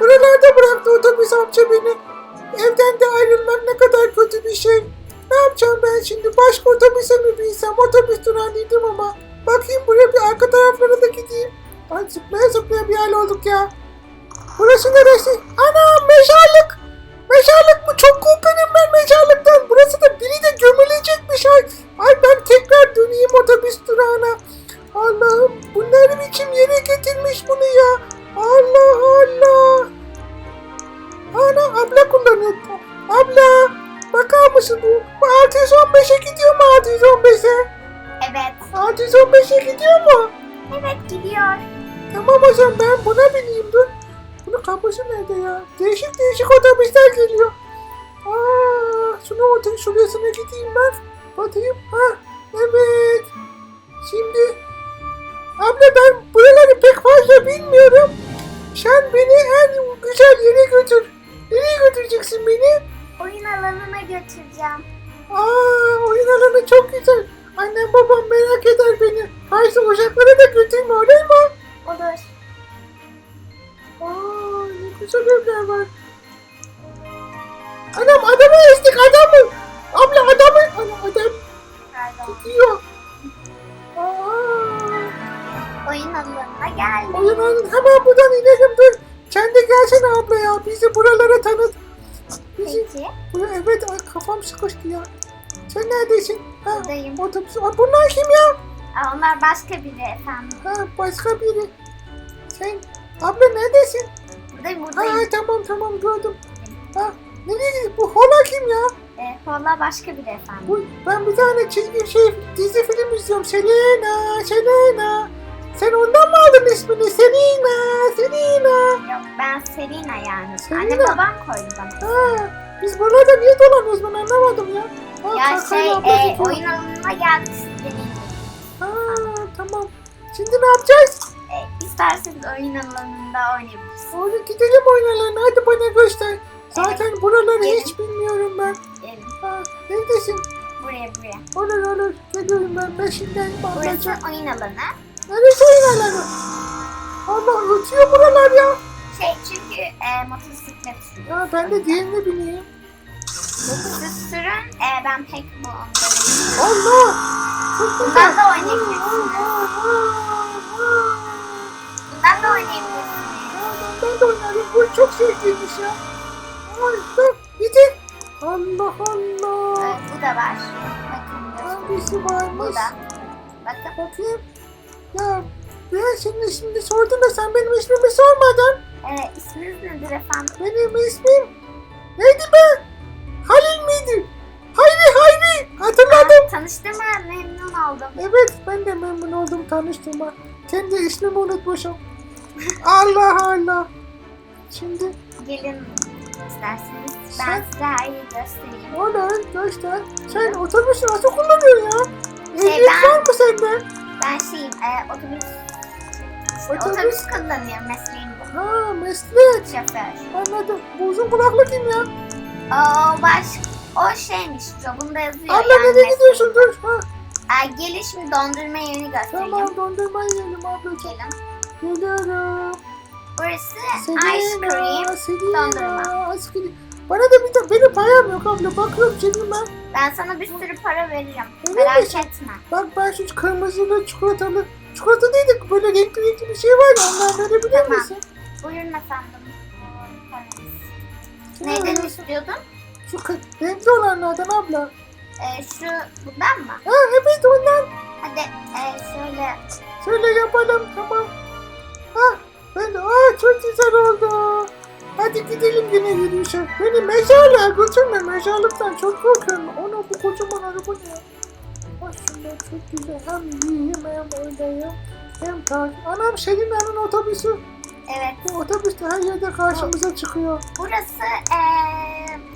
Buralarda bıraktı otobüs amca beni. Evden de ayrılmak ne kadar kötü bir şey. Ne yapacağım ben şimdi? Başka otobüse mi binsem? Otobüs durağındaydım ama. Bakayım buraya bir arka taraflara da gideyim. Ay zıplaya zıplaya bir hal olduk ya. Burası neresi? Anam mezarlık. Mezarlık bu çok korkarım ben mezarlıktan. Burası da biri de gömülecekmiş ay. Ay ben tekrar döneyim otobüs durağına. Allah'ım bunlar ne biçim yere getirmiş bunu ya. Allah Allah. Ana abla kullanıyor. Abla bakar mısın bu? Bu 615'e gidiyor mu 615'e? Evet. 615'e gidiyor mu? Evet gidiyor. Tamam o zaman ben buna bineyim dur. Bunun kapısı nerede ya? Değişik değişik otobüsler geliyor. Aa, şunu otur şurasına gideyim ben. Bakayım. Ha, evet. Şimdi abla ben buraları pek fazla bilmiyorum. Sen beni en güzel yere götür. Nereye götüreceksin beni? Oyun alanına götüreceğim. Aa, oyun alanı çok güzel. Annem babam merak eder beni. Fazla ocaklara da götürme olur mu? Olur. Aa, ne güzel evler var. Anam adamı ezdik adamı. Abla adamı. Ana adam Pardon. gidiyor. Oyun alanına geldim. oyun alanı hemen buradan inelim dur. Sen de gelsene abla ya. Bizi buralara tanıt. Bizi Peki. Evet ay, kafam sıkıştı ya. Sen neredesin? Ha, Buradayım. otobüs. Aa, bunlar kim ya? Aa, onlar başka biri efendim. Ha, başka biri. Sen abla neredesin? Buradayım Ha, buradayım. tamam tamam gördüm. Ha, nereye? Bu hola kim ya? Ee, Valla başka biri efendim. Bu, ben bir tane çizgi şey dizi film izliyorum. Selena, Selena. Sen ondan mı aldın ismini? Selena, Selena. Yok ben Selina yani. Selina. Anne babam koydu bana. Ha, biz buralarda niye dolanıyoruz ben anlamadım ya. Ha, Ya şey e, oyun alanına geldik Ha, tamam. Şimdi ne yapacağız? e, İsterseniz oyun alanında oynayabilirsiniz. Hadi gidelim oynalarına. Hadi bana göster. Zaten buraları Gelin. hiç bilmiyorum ben. Gelin Ha, neredesin? buraya buraya. Olur olur. Geliyorum ben peşinden Burası oyun alanı. Neresi oyun alanı? Allah ötüyor buralar ya. Şey çünkü e, motosiklet sürüyor. Ya ben de diğerine bineyim. Siz sürün e, ben pek bu onları Allah! Bundan da oynayabilirsiniz. Bundan da oynayabilirsiniz. Ben de oynarım. Bu çok zevkliymiş ya. Ay dur. Gidin. Allah Allah. Evet, bu da var. Bakın. Hangisi varmış? Bu da. Bakın. Bakayım. Ya ben senin ismini sordum da sen benim ismimi sormadın. E, isminiz nedir efendim? Benim ismim neydi be? Halil miydi? Hayri Hayri. Hatırladım. Tanıştığıma memnun oldum. Evet ben de memnun oldum tanıştığıma. Kendi ismimi unutmuşum. Allah Allah. Şimdi Gelin isterseniz. Ben Sen- size yeri göstereyim. Olur göster. Sen otobüsü nasıl kullanıyorsun ya? Ehliyet ben- var mı sende? Ben şeyim e, otobüs Otobüs- otobüs kullanıyorum mesleğim bu. Ha meslek. Şoför. Anladım. Bu uzun kulaklı kim ya? O baş o şeymiş. Jobunda yazıyor. Abla yani nereye mesleğim gidiyorsun dur. Ha, E, gelin şimdi dondurma yerini göstereyim. tamam dondurma yiyelim ablacığım. Gelin. Geliyorum. Burası ice cream. Dondurma. ice cream. Bana da bir de benim payam yok abla. Bakıyorum senin ben. Sana bir sürü para veririm. Emin Merak etme. Bak ben şu kırmızılı çikolatalı. Çikolata değil de böyle renkli renkli bir şey var ya. Ondan verebilir Tamam. misin? Buyurun efendim. Paranız. Ha, Neyden istiyordun? Şu kı- renkli olanlardan abla. Ee, şu bundan mı? Ha evet ondan. Hadi e, şöyle. Şöyle yapalım tamam. Gidelim yine yürüyüşe. Beni mezarlığa götürme. Mezarlıktan çok korkuyorum. Onu bu kocaman araba ne? Şunlar çok güzel. Hem yiyeyim hem oynayayım. Hem takip. Anam Selina'nın otobüsü. Evet. Bu otobüs de her yerde karşımıza çıkıyor. Burası e,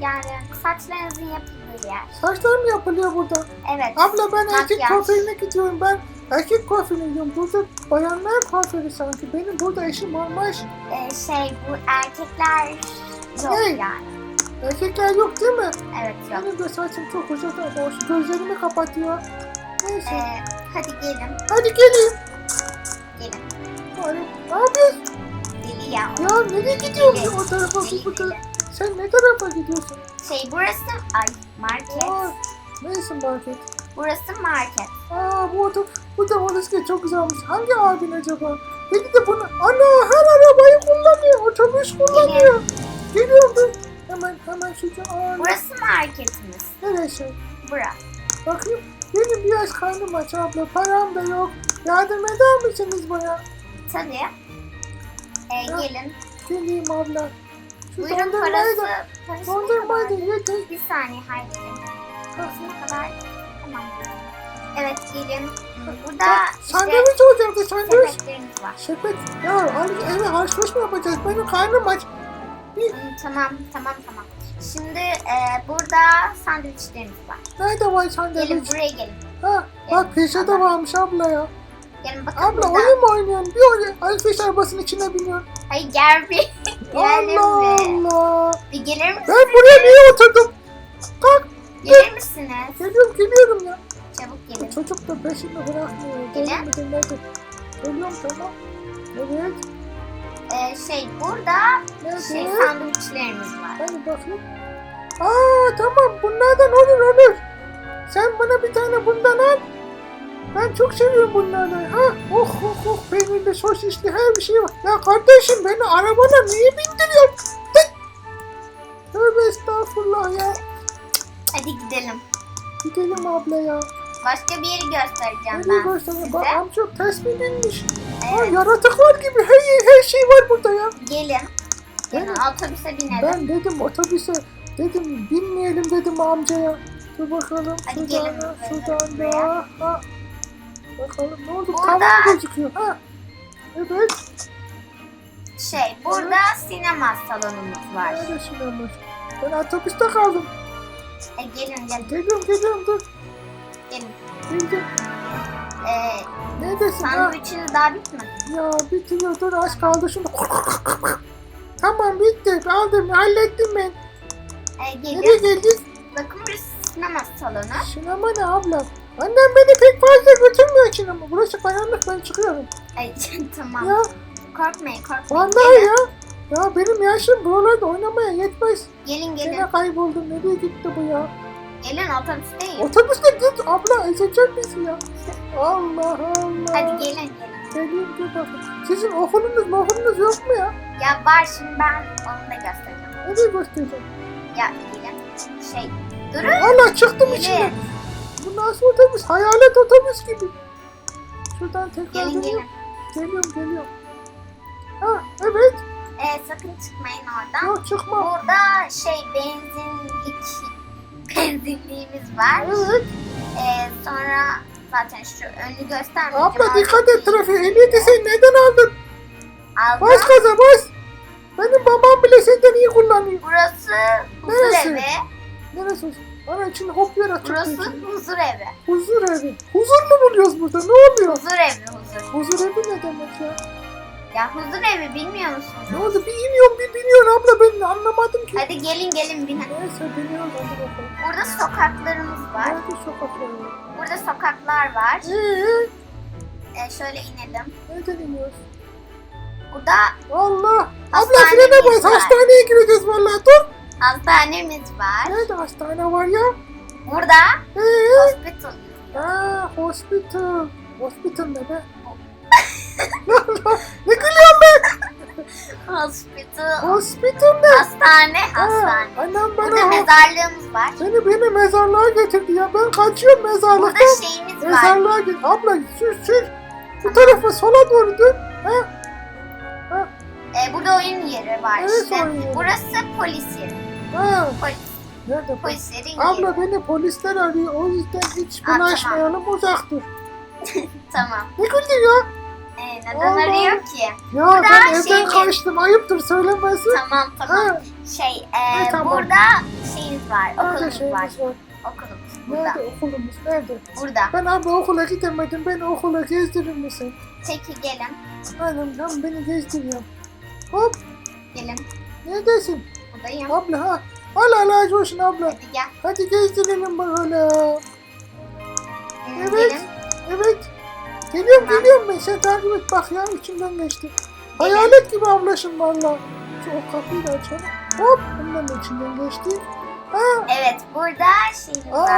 yani saçlarınızın yapıldığı yer. Saçlar mı yapılıyor burada? Evet. Abla ben erkek Makyaj. gidiyorum. Ben erkek kuaförüne gidiyorum. Burada bayanlar kuaförü sanki. Benim burada eşim olmaz. E, şey bu erkekler yok Ne? yani. Erkekler yok değil mi? Evet yok. Benim de saçım çok uzun. Hoş. Gözlerimi kapatıyor. Neyse. E, hadi gelin. Hadi gelin. Gelin. Hadi. Ne yapıyorsun? Gelin. ya. Ya nereye gidiyorsun o tarafa bu bu tarafa? Sen ne tarafa gidiyorsun? Şey burası ay market. Aa, neyse market. Burası market. Aa bu oto, bu da orası çok güzelmiş. Hangi abin acaba? Peki de bunu, ana her arabayı kullanıyor, otobüs kullanıyor. Geliyorum dur. Hemen hemen şu aa, Burası marketimiz. neresi? Bura. Bakayım benim biraz karnım aç abla, param da yok. Yardım eder misiniz bana? Tabii. Ee, Ha. gelin. Geleyim abla. Şu Buyurun dondurmayı parası. da, dondurmayı da tek. Bir saniye halledelim. Parası ne kadar? Tamam. Evet gelin. Burada işte Sandviç olacaktı sandviç. var. Sepet. Ya abi eve harçlık mı yapacağız? Benim karnım aç. Hı, Tamam tamam tamam. Şimdi e, burada sandviçlerimiz var. Nerede var Gelin sandviç? buraya gelin. Ha, bak pizza da varmış abla ya. Gelin bakın Abla burada. oyun mu oynuyorsun? Bir oyun. Alfiş arabasının içine biniyorsun. Hayır gel bir. Allah mi? Allah. Bir gelir misiniz? Ben buraya niye oturdum? Kalk. Gelir misiniz? Geliyorum geliyorum ya. Çabuk gelin. Çocuk da peşimi bırakmıyor. Gel. Gelir misin nedir? Geliyorum tamam. Evet. Ee, şey burada şey Nerede? sandviçlerimiz var. Hadi bakayım. Aa tamam bunlardan olur olur. Sen bana bir tane bundan al. Ben çok seviyorum bunlardan. Ha oh oh oh peynirli sosisli her bir şey var. Ya kardeşim beni arabana niye bindiriyorsun? Tövbe estağfurullah ya. Hadi gidelim. Gidelim abla ya. Başka bir yeri göstereceğim Nereye ben size. Bak amca ters mi binmiş? Ha, Evet, yaratık var gibi her, her şey var burada ya. gelin. Gelin Evet. otobüse binelim. Ben dedim otobüse dedim binmeyelim dedim amcaya. Dur bakalım Hadi şuradan gelin da, böyle şuradan buraya. Ha. Bakalım ne oldu? Burada- Tavan gözüküyor. Ha. Evet. Şey burada sinema salonumuz var. Nerede sinema? Ben otobüste kaldım. E, gelin gelin Geliyorum geliyorum dur. gelin. Bildim. Ee, Neredesin ha? sandviçiniz daha bitmedi. Ya bitiyor dur az kaldı şunu. Tamam bitti. Aldım hallettim ben. Ee, Nereye gelin. geldik? Bakın burası sinema salonu. Sinema ne abla? Annem beni pek fazla götürmüyor sinema. Burası karanlık ben çıkıyorum. Ay tamam. Ya Korkmayın korkmayın. vallahi ya. Ya benim yaşım buralarda oynamaya yetmez. Gelin gelin. Gene kayboldum. Nereye gitti bu ya? Gelin otobüsteyim. Otobüste git abla ezecek bizi ya. Allah Allah. Hadi gelin gelin. Geleyim dur bakın. Sizin okulunuz okulunuz yok mu ya? Ya var şimdi ben onu da göstereceğim. Nereye göstereceğim? Ya gelin. Şey durun. Allah çıktım Gelin. içine. Bu nasıl otobüs? Hayalet otobüs gibi. Şuradan tekrar Gelin gelin. Geliyorum geliyorum. Ha evet. Ee, sakın çıkmayın oradan. Yok çıkma. Burada şey benzinlik benzinliğimiz var. Evet. Ee, sonra zaten şu önünü göstermeyeceğim. Abla dikkat et trafiğe. Ehliyeti sen neden aldın? Aldım. Bas gaza bas. Benim babam bile senden iyi kullanıyor. Burası huzur Neresi? evi. Neresi? Bana için hop yer açık. Burası huzur evi. Huzur evi. Huzur mu buluyoruz burada? Ne oluyor? Huzur evi huzur. Huzur evi ne demek ya? Ya huzur evi bilmiyor musunuz? Ne oldu? Bir iniyorum bir biniyorum abla ben anlamadım ki. Hadi gelin gelin binin. Neyse biniyoruz hadi bakalım. Burada sokaklarımız var. Nerede sokaklar var? Burada sokaklar var. Eee? Ee, şöyle inelim. Nereden iniyoruz? Burada Allah! Abla Hastanemiz frene bas var. hastaneye gireceğiz vallahi dur. hastanemiz var. Nerede hastane var ya? Burada Eee? hospital. Aa hospital. Hospital ne be? Ne gülüyorsun be? Hospital. Hospital ne? Hastane, Ha, hastane. annem Burada bana mezarlığımız var. seni beni mezarlığa getirdi ya. Ben kaçıyorum Burada mezarlıktan. şeyimiz var. Mezarlığa git. Abla sür sür. Bu tarafa sola doğru dön. Ha? Ee, burada oyun yeri var Evet, işte. oyun yeri. Burası polis yeri. Ha. Polis, Nerede bu? polislerin yeri. Abla beni polisler arıyor. O yüzden hiç Aa, tamam. bulaşmayalım uzak dur. Tamam. Ne güldün ya? Ee, neden Allah. arıyor ki? Ya Burada ben evden şey- kaçtım. Ayıptır söylemesi. Tamam tamam. Ha. Şey, e, Ha, tamam. burada şeyimiz var. Nerede Okulumuz şeyimiz var. var? Okulumuz burada. Nerede okulumuz? Nerede? Burada. Ben abla okula gidemedim. Beni okula gezdirir misin? Peki gelin. Hanım tam beni gezdiriyor. Hop Gelin. neredesin? Buradayım. Abla ha. Allah razı olsun abla. Hadi gel. Hadi gezdirelim bakalım. Hmm, Evet. Gelin. Evet. Geliyorum Tamam. geliyorum ben. Sen takip et bak ya içimden geçti. Hayalet gibi ablaşım valla. Şu o kapıyı da açalım. Hop bunların içinden geçtik. Ha, Evet burada şey var.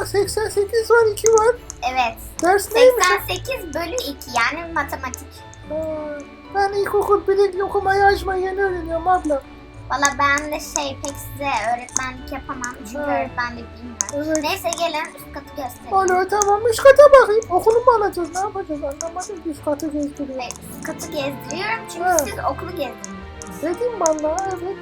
aa 88 var 2 var. Evet. Ders neymiş? 88 bölü 2 yani matematik. Aa, ben ilkokul birinci okumayı yazmayı yeni öğreniyorum abla. Valla ben de şey pek size öğretmenlik yapamam çünkü öğretmenlik bilmiyorum. Evet. Neyse gelin üst katı göstereyim. Alo tamam üst kata bakayım. Okulu mu alacağız ne yapacağız anlamadım üst katı gezdiriyor. Evet, üst katı gezdiriyorum çünkü Ha. siz okulu gezdiriyorsunuz. Dedim valla evet.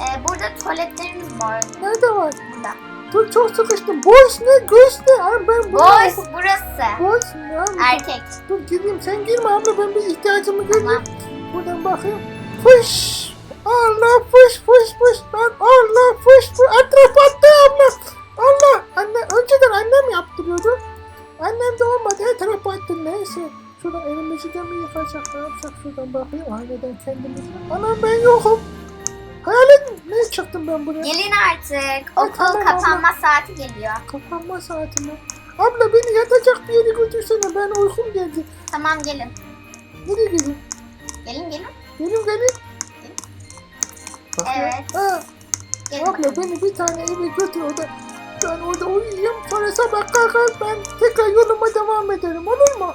Ee, burada tuvaletlerimiz var. Nerede var? Burada. Dur çok sıkıştım. Boş ne göz ne? Abi ben Boys burası. Boş ne abi? Erkek. Dur gireyim sen girme abla ben bir ihtiyacımı göreyim. Tamam. Buradan bakayım. Fış. Allah fış fış fış. Lan Allah fış fış. Etraf attı abla. Allah. Anne önceden annem yaptırıyordu. Annem de olmadı. Etraf attı. Neyse. Şuradan elimizi de mi yıkacak? Ne yapacak? Şuradan bakayım. Aynadan kendimizi. Anam ben yokum. Hayalet? Ne çıktım ben buraya? Gelin artık. Okul tamam, kapanma saati geliyor. Kapanma saati mi? Abla beni yatacak bir yere götürsene. Ben uykum geldi. Tamam gelin. Nereye gideyim? Gelin gelin. Benim gelin. Evet. Ha, abla beni bir tane eve götür orada. Ben orada uyuyayım. Sonra sabah kalkar ben tekrar yoluma devam ederim. Olur mu?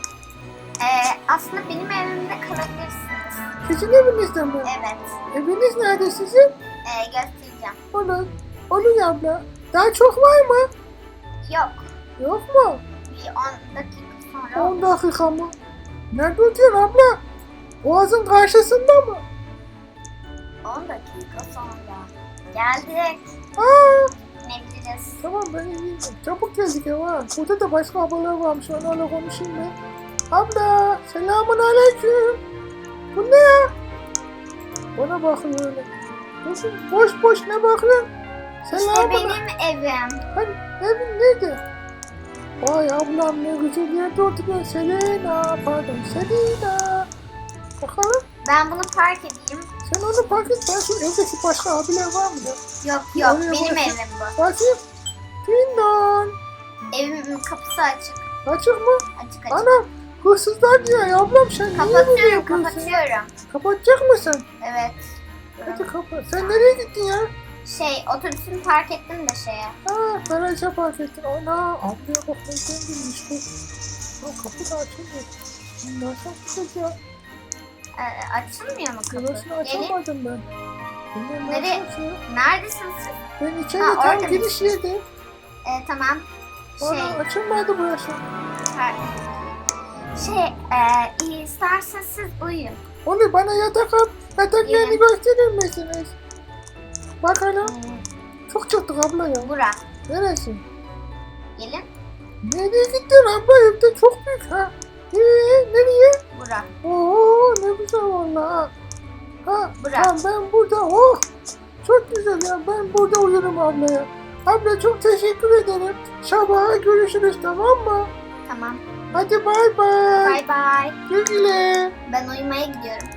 Ee, aslında benim evimde kalabilirsiniz. Sizin evinizde mi? Evet. Eviniz nerede sizin? Ee, göstereceğim. Olur. Olur abla. Daha çok var mı? Yok. Yok mu? Bir 10 dakika sonra 10 dakika mı? Nerede oturuyorsun abla? Boğazın karşısında mı? 10 dakika sonra. Geldik. Aa, İnebiliriz. tamam ben iyiyim. Çabuk geldik ha. Burada da başka ablalar varmış. Onlarla konuşayım ben. Abla, selamun aleyküm. Bu ne ya? Bana bakıyor öyle. Boş, boş boş ne bakıyorsun? İşte Selamun benim evim. Hani evin nerede? Vay ablam ne güzel yerde oturuyor. Selena, pardon Selena. Bakalım Ben bunu park edeyim. sen onu fark et. Ben şu evdeki başka abiler var mı ya? Yok yok Oraya benim bırak. evim bu. Bakayım. Dindon. Evimin kapısı açık. Açık mı? Açık açık. Anam hırsızlar diyor ya ablam sen niye böyle Kapatıyorum yapıyorsun? kapatıyorum. Kapatacak mısın? Evet. Hadi kapat. Sen nereye gittin ya? Şey otobüsümü park ettim de şeye. Ha garaja park ettin. Ana ablaya bak nereden girmiş bu. Ha kapı da açılmıyor. Nasıl açacağız ya? Ee, açılmıyor mu kapı? Burasını açamadım ben. Bilmem Nereye? Neredesin siz? Ben içeri Ha, tam orada giriş mısın? yerdeyim. Ee, tamam. Şey, Bana açılmadı burası. par- şey, e, isterseniz siz uyuyun. Onu bana yatak at. Yatak yerini gösterir misiniz? Bakalım. Hmm, Çok çıktık abla ya. Bura. Neresi? Gelin. Nereye gittin abla? Evde çok büyük ha. Ee, nereye? Bura. Oo güzel valla. ha. Ha, Bırak. tamam ben burada. Oh, çok güzel ya. Ben burada uyurum ablaya. Abla çok teşekkür ederim. Sabaha görüşürüz tamam mı? Tamam. Hadi bay bay. Bay bay. Güle güle. Ben uyumaya gidiyorum.